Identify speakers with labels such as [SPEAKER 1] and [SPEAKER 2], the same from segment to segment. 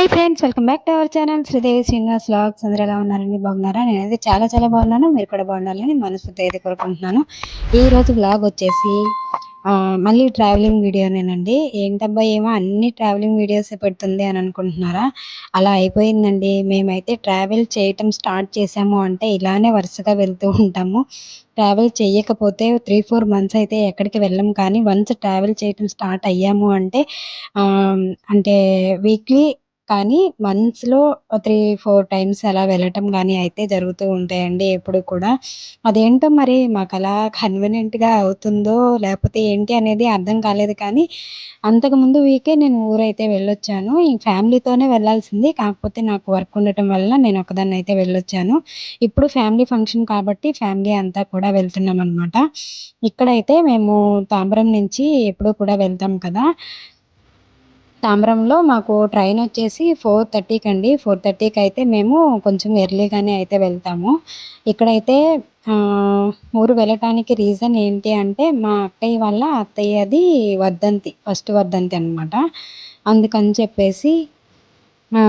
[SPEAKER 1] Hi friends welcome back to our channel Sridevi Srinivas vlogs అందరూ ఎలా ఉన్నారండి? బాగున్నారా? నేనైతే చాలా చాలా బాగున్నాను. మీరు కూడా బాగుండాలని మనస్ఫూర్తి అయితే కోరుకుంటున్నాను. ఈ రోజు వ్లాగ్ వచ్చేసి మళ్ళీ ట్రావెలింగ్ వీడియోనేనండి ఏంటబ్బా ఏమో అన్ని ట్రావెలింగ్ వీడియోస్ పెడుతుంది అని అనుకుంటున్నారా? అలా అయిపోయిందండి. మేమైతే ట్రావెల్ చేయటం స్టార్ట్ చేసాము అంటే ఇలానే వరుసగా వెళ్తూ ఉంటాము. ట్రావెల్ చేయకపోతే త్రీ ఫోర్ మంత్స్ అయితే ఎక్కడికి వెళ్ళం. కానీ వన్స్ ట్రావెల్ చేయటం స్టార్ట్ అయ్యాము అంటే అంటే వీక్లీ కానీ మంత్స్‌లో త్రీ ఫోర్ టైమ్స్ అలా వెళ్ళటం కానీ అయితే జరుగుతూ ఉంటాయండి ఎప్పుడు కూడా. అదేంటో మరి మాకు అలా కన్వీనియంట్‌గా అవుతుందో లేకపోతే ఏంటి అనేది అర్థం కాలేదు కానీ, అంతకుముందు వీకే నేను ఊరైతే వెళ్ళొచ్చాను. ఈ ఫ్యామిలీతోనే వెళ్ళాల్సింది. కాకపోతే నాకు వర్క్ ఉండటం వల్ల నేను ఒకదాన్ని అయితే వెళ్ళొచ్చాను. ఇప్పుడు ఫ్యామిలీ ఫంక్షన్ కాబట్టి ఫ్యామిలీ అంతా కూడా వెళ్తున్నాం అనమాట ఇక్కడైతే మేము తాంబరం నుంచి ఎప్పుడూ కూడా వెళ్తాం కదా! తాంబరంలో మాకు ట్రైన్ వచ్చేసి ఫోర్ థర్టీకి అండి. ఫోర్ థర్టీకి అయితే మేము కొంచెం ఎర్లీగానే అయితే వెళ్తాము. ఇక్కడైతే ఊరు వెళ్ళటానికి రీజన్ ఏంటి అంటే మా అక్కయ్య వాళ్ళ అత్తయ్యది వర్ధంతి ఫస్ట్ వర్ధంతి అనమాట అందుకని చెప్పేసి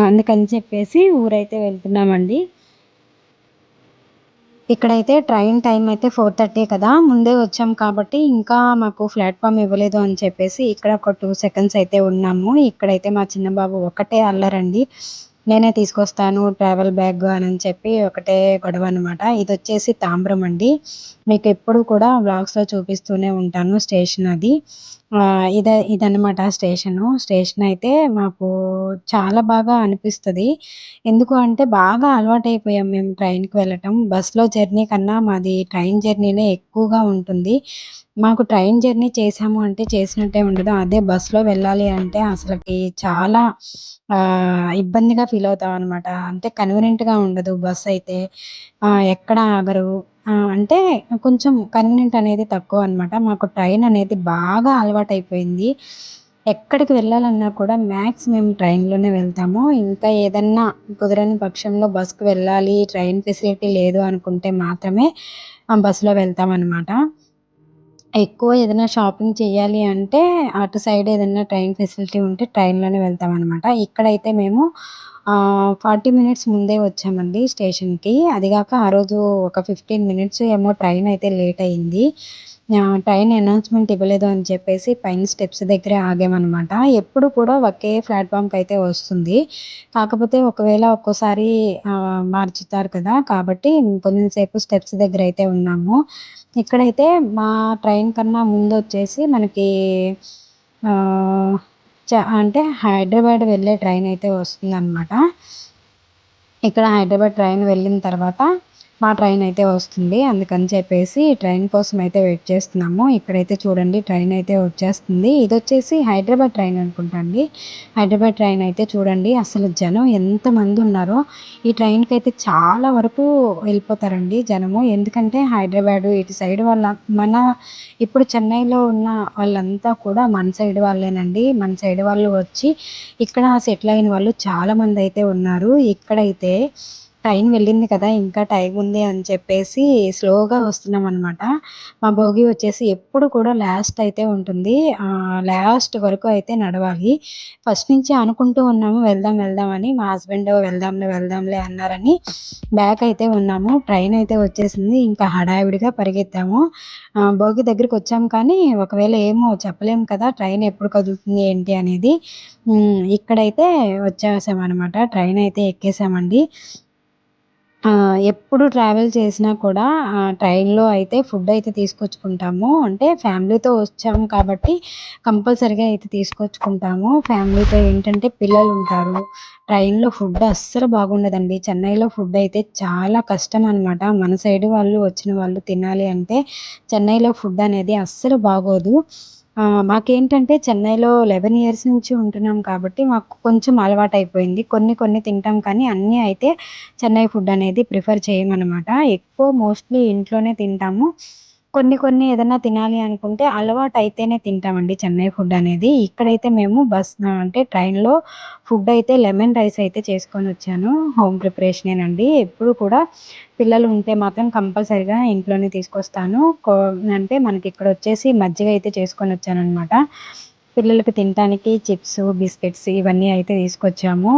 [SPEAKER 1] అందుకని చెప్పేసి ఊరైతే వెళ్తున్నామండి. ఇక్కడైతే ట్రైన్ టైం అయితే ఫోర్ థర్టీ కదా ముందే వచ్చాం కాబట్టి ఇంకా మాకు ప్లాట్ఫామ్ ఇవ్వలేదు అని చెప్పేసి ఇక్కడ ఒక టూ సెకండ్స్ అయితే ఉన్నాము. ఇక్కడైతే మా చిన్న బాబు ఒకటే అల్లరండి. నేనే తీసుకొస్తాను ట్రావెల్ బ్యాగ్ అని చెప్పి ఒకటే గొడవ అనమాట ఇది వచ్చేసి తాంబ్రం అండి మీకు ఎప్పుడు కూడా వ్లాగ్స్లో చూపిస్తూనే ఉంటాను స్టేషన్ అది. ఇదే ఇదన్నమాట స్టేషను స్టేషన్ అయితే మాకు చాలా బాగా అనిపిస్తుంది. ఎందుకు అంటే బాగా అలవాటైపోయాం మేము ట్రైన్కి వెళ్ళటం. బస్సులో జర్నీ కన్నా మాది ట్రైన్ జర్నీనే ఎక్కువగా ఉంటుంది. మాకు ట్రైన్ జర్నీ చేసాము అంటే చేసినట్టే ఉండదు. అదే బస్సులో వెళ్ళాలి అంటే అసలుకి చాలా ఇబ్బందిగా ఫీల్ అవుతాం అనమాట అంటే కన్వీనియంట్గా ఉండదు బస్ అయితే. ఎక్కడ ఆగరు. అంటే కొంచెం కన్వీనెంట్ అనేది తక్కువ అనమాట మాకు ట్రైన్ అనేది బాగా అలవాటైపోయింది. ఎక్కడికి వెళ్ళాలన్నా కూడా మ్యాక్స్ మేము ట్రైన్లోనే వెళ్తాము. ఇంకా ఏదన్నా కుదరని పక్షంలో బస్కి వెళ్ళాలి ట్రైన్ ఫెసిలిటీ లేదు అనుకుంటే మాత్రమే బస్సులో వెళ్తామనమాట ఎక్కువ ఏదైనా షాపింగ్ చేయాలి అంటే అటు సైడ్ ఏదైనా ట్రైన్ ఫెసిలిటీ ఉంటే ట్రైన్లోనే వెళ్తాం అనమాట ఇక్కడైతే మేము ఫార్టీ మినిట్స్ ముందే వచ్చామండి స్టేషన్కి. అదిగాక ఆ రోజు ఒక ఫిఫ్టీన్ మినిట్స్ ఏమో ట్రైన్ అయితే లేట్ అయింది. ట్రైన్ అనౌన్స్మెంట్ ఇవ్వలేదు అని చెప్పేసి పైన స్టెప్స్ దగ్గరే ఆగామన్నమాట. ఎప్పుడు కూడా ఒకే ప్లాట్ఫామ్కి అయితే వస్తుంది. కాకపోతే ఒకవేళ ఒక్కోసారి మార్చుతారు కదా. కాబట్టి కొంచెంసేపు స్టెప్స్ దగ్గర అయితే ఉన్నాము. ఇక్కడైతే మా ట్రైన్ కన్నా ముందు వచ్చేసి మనకి చ అంటే హైదరాబాద్ వెళ్ళే ట్రైన్ అయితే వస్తుందన్నమాట. ఇక్కడ హైదరాబాద్ ట్రైన్ వెళ్ళిన తర్వాత మా ట్రైన్ అయితే వస్తుంది. అందుకని చెప్పేసి ట్రైన్ కోసం అయితే వెయిట్ చేస్తున్నాము. ఇక్కడైతే చూడండి ట్రైన్ అయితే వచ్చేస్తుంది. ఇది వచ్చేసి హైదరాబాద్ ట్రైన్ అనుకుంటా అండి. హైదరాబాద్ ట్రైన్ అయితే చూడండి అసలు జనం ఎంతమంది ఉన్నారో. ఈ ట్రైన్కి అయితే చాలా వరకు వెళ్ళిపోతారండి జనము. ఎందుకంటే హైదరాబాద్ ఇటు సైడ్ వాళ్ళ మన ఇప్పుడు చెన్నైలో ఉన్న వాళ్ళంతా కూడా మన సైడ్ వాళ్ళేనండి. మన సైడ్ వాళ్ళు వచ్చి ఇక్కడ సెటిల్ అయిన వాళ్ళు చాలామంది అయితే ఉన్నారు. ఇక్కడైతే ట్రైన్ వెళ్ళింది కదా ఇంకా టైం ఉంది అని చెప్పేసి స్లోగా వస్తున్నాం అనమాట మా భోగి వచ్చేసి ఎప్పుడు కూడా లాస్ట్ అయితే ఉంటుంది. లాస్ట్ వరకు అయితే నడవాలి. ఫస్ట్ నుంచి అనుకుంటూ ఉన్నాము వెళ్దాం వెళ్దాం అని. మా హస్బెండ్ వెళ్దాంలే వెళ్దాంలే అన్నారని బ్యాక్ అయితే ఉన్నాము. ట్రైన్ అయితే వచ్చేసింది. ఇంకా హడావిడిగా పరిగెత్తాము. భోగి దగ్గరికి వచ్చాము కానీ ఒకవేళ ఏమో చెప్పలేము కదా ట్రైన్ ఎప్పుడు కదులుతుంది ఏంటి అనేది. ఇక్కడైతే వచ్చేసామన్నమాట. ట్రైన్ అయితే ఎక్కేసామండి. ఎప్పుడు ట్రావెల్ చేసినా కూడా ట్రైన్లో అయితే ఫుడ్ అయితే తీసుకొచ్చుకుంటాము. అంటే ఫ్యామిలీతో వచ్చాము కాబట్టి కంపల్సరీగా అయితే తీసుకొచ్చుకుంటాము. ఫ్యామిలీతో ఏంటంటే పిల్లలు ఉంటారు ట్రైన్లో ఫుడ్ అస్సలు బాగుండదండి. చెన్నైలో ఫుడ్ అయితే చాలా కష్టం అనమాట మన సైడ్ వాళ్ళు వచ్చిన వాళ్ళు తినాలి అంటే చెన్నైలో ఫుడ్ అనేది అస్సలు బాగోదు. మాకేంటంటే చెన్నైలో లెవెన్ ఇయర్స్ నుంచి ఉంటున్నాం కాబట్టి మాకు కొంచెం అలవాటు అయిపోయింది కొన్ని కొన్ని తింటాం కానీ అన్నీ అయితే చెన్నై ఫుడ్ అనేది ప్రిఫర్ చేయమన్నమాట. ఎక్కువ మోస్ట్లీ ఇంట్లోనే తింటాము. కొన్ని కొన్ని ఏదైనా తినాలి అనుకుంటే అలవాటు అయితేనే తింటామండి చెన్నై ఫుడ్ అనేది. ఇక్కడైతే మేము బస్ అంటే ట్రైన్లో ఫుడ్ అయితే లెమన్ రైస్ అయితే చేసుకొని వచ్చాను. హోమ్ ప్రిపరేషనేనండి. ఎప్పుడు కూడా పిల్లలు ఉంటే మాత్రం కంపల్సరిగా ఇంట్లోనే తీసుకొస్తాను. అంటే మనకి ఇక్కడ వచ్చేసి మజ్జిగ అయితే చేసుకొని వచ్చాను అనమాట పిల్లలకి తినటానికి చిప్స్ బిస్కెట్స్ ఇవన్నీ అయితే తీసుకొచ్చాము.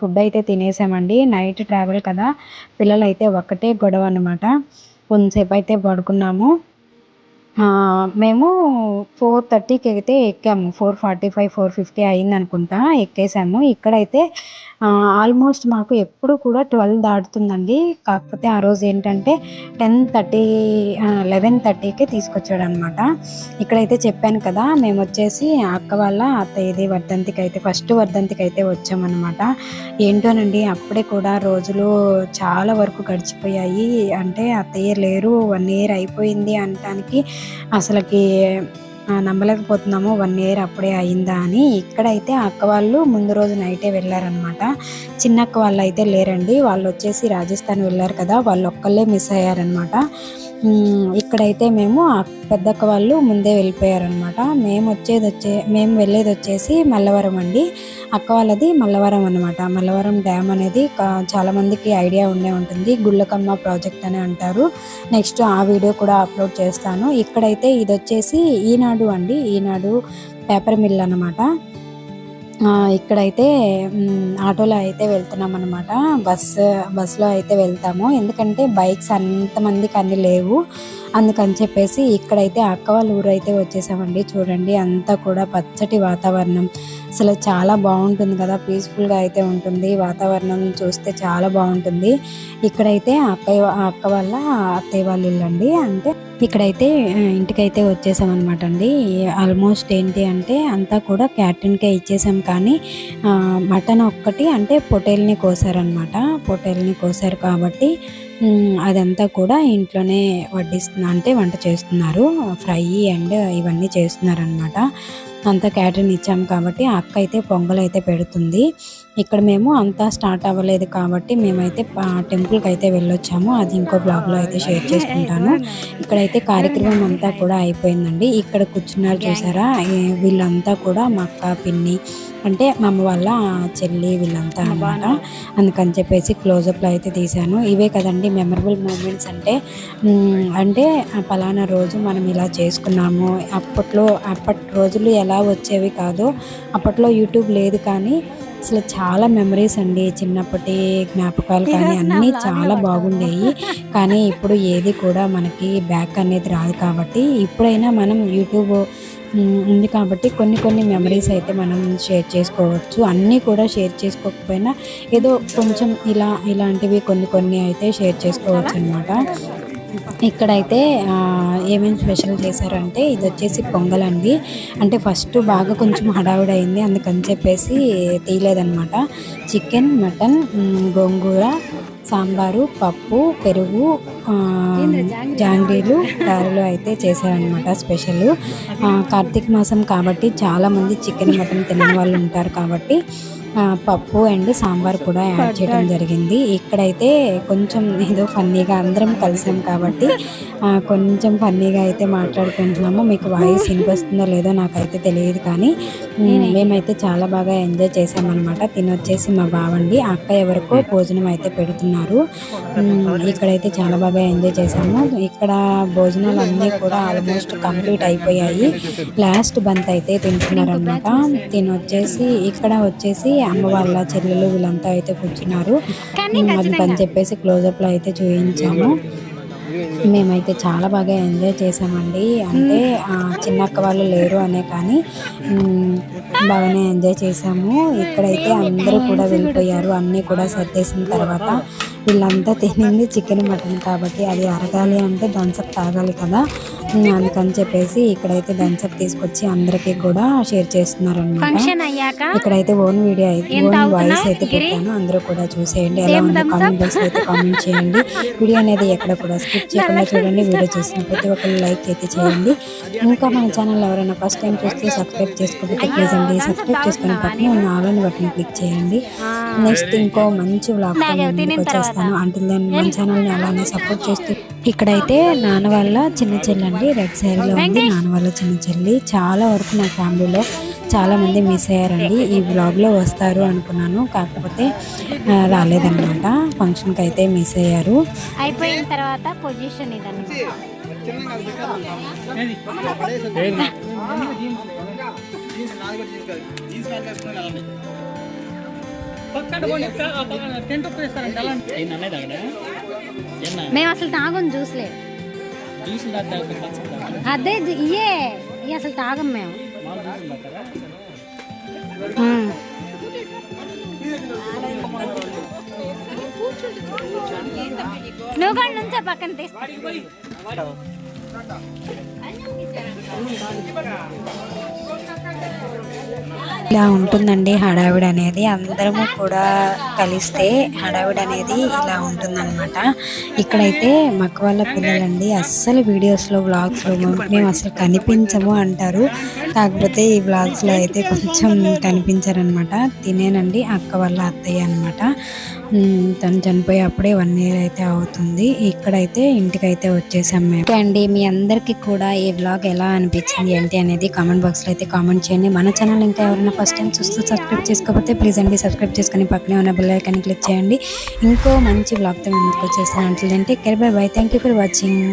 [SPEAKER 1] ఫుడ్ అయితే తినేసామండి. నైట్ ట్రావెల్ కదా పిల్లలు అయితే ఒక్కటే గొడవ అనమాట కొంతసేపు అయితే పడుకున్నాము మేము ఫోర్ థర్టీకి అయితే ఎక్కాము. Four forty five four fifty అయింది అనుకుంటా ఎక్కేసాము. ఇక్కడైతే ఆల్మోస్ట్ మాకు ఎప్పుడు కూడా ట్వెల్వ్ దాటుతుందండి. కాకపోతే ఆ రోజు ఏంటంటే టెన్ థర్టీ లెవెన్ థర్టీకి తీసుకొచ్చాడు అనమాట ఇక్కడైతే చెప్పాను కదా మేము వచ్చేసి అక్క వాళ్ళ అత్తయ్యది వర్ధంతికి అయితే ఫస్ట్ వర్ధంతికి అయితే వచ్చామన్నమాట. ఏంటోనండి అప్పుడే కూడా రోజులు చాలా వరకు గడిచిపోయాయి. అంటే అత్తయ్య లేరు వన్ ఇయర్ అయిపోయింది అనటానికి అసలుకి నమ్మలేకపోతున్నాము వన్ ఇయర్ అప్పుడే అయిందా అని. ఇక్కడైతే అక్క వాళ్ళు ముందు రోజు నైటే వెళ్ళారనమాట చిన్న అక్క వాళ్ళు అయితే లేరండి. వాళ్ళు వచ్చేసి రాజస్థాన్ వెళ్ళారు కదా వాళ్ళు ఒక్కళ్ళే మిస్ అయ్యారనమాట ఇక్కడైతే మేము పెద్దక్క వాళ్ళు ముందే వెళ్ళిపోయారనమాట మేము వచ్చేది వచ్చే మేము వెళ్ళేది వచ్చేసి మల్లవరం అండి. అక్క వాళ్ళది మల్లవరం అనమాట మల్లవరం డ్యామ్ అనేది చాలామందికి ఐడియా ఉండే ఉంటుంది. గుళ్ళకమ్మ ప్రాజెక్ట్ అని అంటారు. నెక్స్ట్ ఆ వీడియో కూడా అప్లోడ్ చేస్తాను. ఇక్కడైతే ఇది వచ్చేసి ఈనాడు అండి. ఈనాడు పేపర్ మిల్ అనమాట ఇక్కడైతే ఆటోలో అయితే వెళ్తున్నాం అనమాట బస్ బస్సులో అయితే వెళ్తాము. ఎందుకంటే బైక్స్ అంతమందికి అన్ని లేవు. అందుకని చెప్పేసి ఇక్కడైతే అక్క వాళ్ళ ఊరు అయితే వచ్చేసామండి. చూడండి అంతా కూడా పచ్చటి వాతావరణం. అసలు చాలా బాగుంటుంది కదా పీస్ఫుల్గా అయితే ఉంటుంది. వాతావరణం చూస్తే చాలా బాగుంటుంది. ఇక్కడైతే అక్క అక్క వాళ్ళ అత్తయ్య వాళ్ళ ఇల్లు అండి. అంటే ఇక్కడైతే ఇంటికైతే వచ్చేసామన్నమాట అండి. ఆల్మోస్ట్ ఏంటి అంటే అంతా కూడా క్యాటరింగ్కే ఇచ్చేసాం కానీ మటన్ ఒక్కటి అంటే పొటేల్ని కోసారనమాట. పొటేల్ని కోసారు కాబట్టి అదంతా కూడా ఇంట్లోనే వడ్డిస్తున్నా అంటే వంట చేస్తున్నారు. ఫ్రై అండ్ ఇవన్నీ చేస్తున్నారనమాట. అంతా క్యాటరింగ్ ఇచ్చాం కాబట్టి అక్క అయితే పొంగల్ అయితే పెడుతుంది. ఇక్కడ మేము అంతా స్టార్ట్ అవ్వలేదు కాబట్టి మేమైతే టెంపుల్కి అయితే వెళ్ళొచ్చాము. అది ఇంకో బ్లాగ్లో అయితే షేర్ చేసుకుంటాను. ఇక్కడైతే కార్యక్రమం అంతా కూడా అయిపోయిందండి. ఇక్కడ కూర్చున్నారు చూసారా? వీళ్ళంతా కూడా మా అక్క పిన్ని అంటే మా అమ్మ వాళ్ళ చెల్లి వీళ్ళంతా అనమాట అందుకని చెప్పేసి క్లోజప్లో అయితే తీశాను. ఇవే కదండి మెమరబుల్ మూమెంట్స్ అంటే అంటే పలానా రోజు మనం ఇలా చేసుకున్నాము. అప్పట్లో అప్పటి రోజులు ఎలా వచ్చేవి కాదు. అప్పట్లో యూట్యూబ్ లేదు కానీ అసలు చాలా మెమరీస్ అండి. చిన్నప్పటి జ్ఞాపకాలు కానీ అన్నీ చాలా బాగుండేవి కానీ ఇప్పుడు ఏది కూడా మనకి బ్యాక్ అనేది రాదు కాబట్టి ఇప్పుడైనా మనం యూట్యూబ్ ఉంది కాబట్టి కొన్ని కొన్ని మెమరీస్ అయితే మనం షేర్ చేసుకోవచ్చు. అన్నీ కూడా షేర్ చేసుకోకపోయినా ఏదో కొంచెం ఇలా ఇలాంటివి కొన్ని కొన్ని అయితే షేర్ చేసుకోవచ్చు అనమాట ఇక్కడైతే ఏమేమి స్పెషల్ చేశారంటే ఇది వచ్చేసి పొంగల్ అండి అంటే ఫస్ట్ బాగా కొంచెం హడావిడి అయింది అందుకని చెప్పేసి తీయలేదన్నమాట. చికెన్ మటన్ గోంగూర సాంబారు పప్పు పెరుగు జాంగ్రీలు గారెలు అయితే చేశారనమాట స్పెషల్. కార్తీక మాసం కాబట్టి చాలామంది చికెన్ మటన్ తినని వాళ్ళు ఉంటారు కాబట్టి పప్పు అండ్ సాంబార్ కూడా యాడ్ చేయడం జరిగింది. ఇక్కడైతే కొంచెం ఏదో ఫన్నీగా అందరం కలిసాం కాబట్టి కొంచెం ఫన్నీగా అయితే మాట్లాడుకుంటున్నాము. మీకు వాయిస్ వినిపిస్తుందో లేదో నాకైతే తెలియదు కానీ మేమైతే చాలా బాగా ఎంజాయ్ చేసామన్నమాట తినొచ్చేసి మా బావండి అక్క ఎవరికో భోజనం అయితే పెడుతున్నారు. ఇక్కడైతే చాలా బాగా ఎంజాయ్ చేసాము ఇక్కడ భోజనాలు అన్నీ కూడా ఆల్మోస్ట్ కంప్లీట్ అయిపోయాయి. లాస్ట్ బంత్ అయితే తింటున్నారు అనమాట తినొచ్చేసి ఇక్కడ వచ్చేసి అమ్మ వాళ్ళ చెల్లెలు వీళ్ళంతా అయితే కూర్చున్నారు. అందుకని చెప్పేసి క్లోజప్లో అయితే చూపించాము మేమైతే చాలా బాగా ఎంజాయ్ చేసామండి. అంటే చిన్న చిన్నక్క వాళ్ళు లేరు అనే కానీ బాగానే ఎంజాయ్ చేసాము. ఇక్కడైతే అందరూ కూడా వెళ్ళిపోయారు. అన్నీ కూడా సర్దేసిన తర్వాత వీళ్ళంతా తినింది చికెన్ మటన్ కాబట్టి అది అరగాలి అంటే థమ్స్అప్ తాగాలి కదా. అందుకని చెప్పేసి ఇక్కడైతే థమ్స్అప్ తీసుకొచ్చి అందరికీ కూడా షేర్ చేస్తున్నారు అనమాట ఇక్కడైతే ఓన్ వీడియో అయితే ఓన్ వాయిస్ అయితే? పెట్టాను. అందరూ కూడా చూసేయండి. ఎలా ఉంది కామెంట్? బాక్స్ అయితే కామెంట్ చేయండి. వీడియో అనేది ఎక్కడ కూడా స్కిప్ చేయకుండా చూడండి. వీడియో చూసిన ప్రతి ఒక్కరు లైక్ అయితే చేయండి. ఇంకా మన ఛానల్ ఎవరైనా ఫస్ట్ టైం చూస్తే సబ్స్క్రైబ్ చేసుకోకపోతే ప్లీజ్ అండి సబ్స్క్రైబ్ చేసుకుని పక్కన ఆల్ బటన్ క్లిక్ చేయండి. నెక్స్ట్ ఇంకో మంచి వ్లాగ్ ముందుకు వచ్చేస్తాను అంటిల్ దెన్ మన ఛానల్ని అలానే సపోర్ట్ చేస్తూ ఇక్కడైతే నాన్న వాళ్ళ చిన్న చెల్లి అండి రెడ్ శారీలో ఉంది నాన్న వాళ్ళ చిన్న చెల్లి చాలా వరకు నా ఫ్యామిలీలో చాలా మంది మిస్ అయ్యారండి ఈ బ్లాగ్లో వస్తారు అనుకున్నాను కాకపోతే రాలేదన్నమాట ఫంక్షన్కి అయితే మిస్ అయ్యారు
[SPEAKER 2] అయిపోయిన తర్వాత పొజిషన్ ఇదన్నమాట మేము అసలు తాగం జ్యూస్లే అదే ఇయే ఇవి అసలు తాగం మేము. నువ్వు కూడా నుంచో పక్కన తీస్తా.
[SPEAKER 1] ఇలా ఉంటుందండి హడావిడి అనేది. అందరము కూడా కలిస్తే హడావిడి అనేది ఇలా ఉంటుందన్నమాట. ఇక్కడైతే మక్క వాళ్ళ పిల్లలండి అస్సలు వీడియోస్లో వ్లాగ్స్లో మేము అసలు కనిపించము అంటారు. కాకపోతే ఈ వ్లాగ్స్లో అయితే కొంచెం కనిపించారనమాట తినేనండి అక్క వాళ్ళ అత్తయ్య అనమాట తను చనిపోయి అప్పుడే వన్ ఇయర్ అయితే అవుతుంది. ఇక్కడైతే ఇంటికైతే వచ్చేసాం మేము. ఓకే అండి మీ అందరికీ కూడా ఈ వ్లాగ్ ఎలా అనిపించింది ఏంటి అనేది కామెంట్ బాక్స్లో అయితే కామెంట్ చేయండి. మన ఛానల్ ఇంకా ఎవరైనా ఫస్ట్ టైం చూస్తూ సబ్స్క్రైబ్ చేసుకోకపోతే ప్లీజ్ అండి సబ్స్క్రైబ్ చేసుకుని పక్కనే ఉన్న బెల్ ఐకాన్ క్లిక్ చేయండి. ఇంకో మంచి వ్లాగ్తో మేము ముందుకు వచ్చేస్తాను అంటే care bye bye thank you for watching